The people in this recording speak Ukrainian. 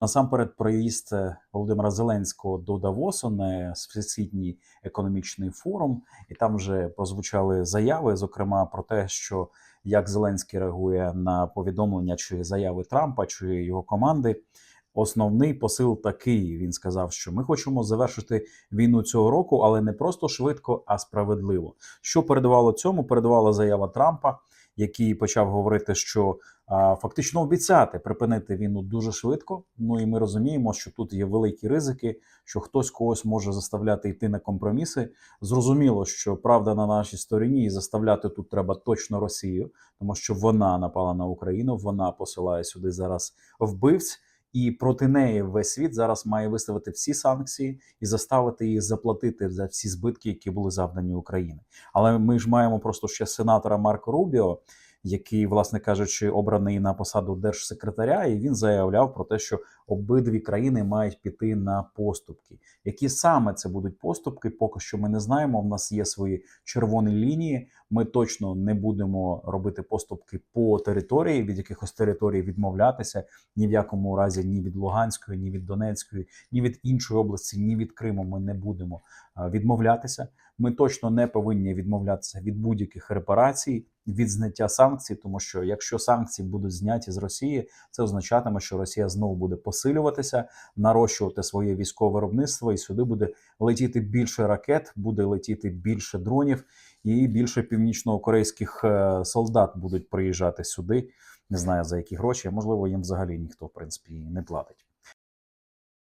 Насамперед, проїзд е, Володимира Зеленського до Давосу на всесвітній економічний форум, і там вже прозвучали заяви, зокрема про те, що як Зеленський реагує на повідомлення чи заяви Трампа чи його команди. Основний посил такий: він сказав, що ми хочемо завершити війну цього року, але не просто швидко, а справедливо. Що передавало цьому? Передавала заява Трампа, який почав говорити, що фактично обіцяти припинити війну дуже швидко. Ну і ми розуміємо, що тут є великі ризики, що хтось когось може заставляти йти на компроміси. Зрозуміло, що правда на нашій стороні, і заставляти тут треба точно Росію, тому що вона напала на Україну, вона посилає сюди зараз вбивць. І проти неї весь світ зараз має виставити всі санкції і заставити її заплатити за всі збитки, які були завдані Україні. Але ми ж маємо просто ще сенатора Марко Рубіо, який, власне кажучи, обраний на посаду держсекретаря, і він заявляв про те, що обидві країни мають піти на поступки. Які саме це будуть поступки, поки що ми не знаємо. В нас є свої червоні лінії. Ми точно не будемо робити поступки по території, від якихось територій відмовлятися ні в якому разі ні від Луганської, ні від Донецької, ні від іншої області, ні від Криму. Ми не будемо відмовлятися. Ми точно не повинні відмовлятися від будь-яких репарацій, від зняття санкцій, тому що якщо санкції будуть зняті з Росії, це означатиме, що Росія знову буде посилюватися, нарощувати своє військове виробництво, і сюди буде летіти більше ракет, буде летіти більше дронів, і більше північно-корейських е, солдат будуть приїжджати сюди. Не знаю за які гроші, можливо, їм взагалі ніхто в принципі не платить.